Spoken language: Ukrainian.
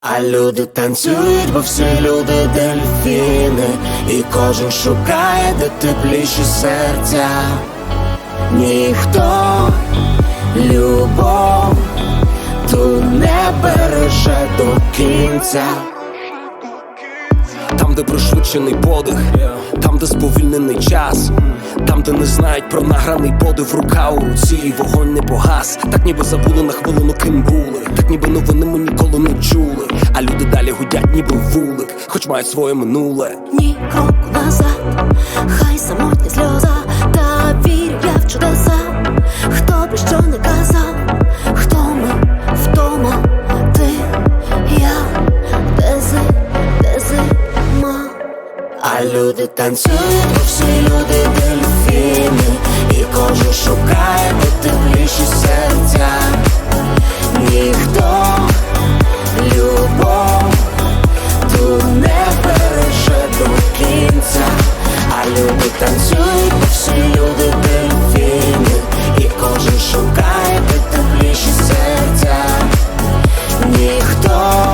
А люди танцюють, бо всі люди дельфіни, і кожен шукає, де тепліші серця. Ніхто любов ту не береже до кінця. Там, де пришвидшений подих, там, де сповільнений час, там, де не знають про награний подив, рука у руці, і вогонь не погас. Так ніби забули на хвилину, ким були, так ніби новини ми гудять, ніби вулик, хоч мають своє минуле. ні кроку назад, хай самотні сльоза, та вірю я в чудеса. Хто би що не казав, хто ми вдома, ти, я, де зи, де зима. А люди танцюють, всі люди дельфіни, love.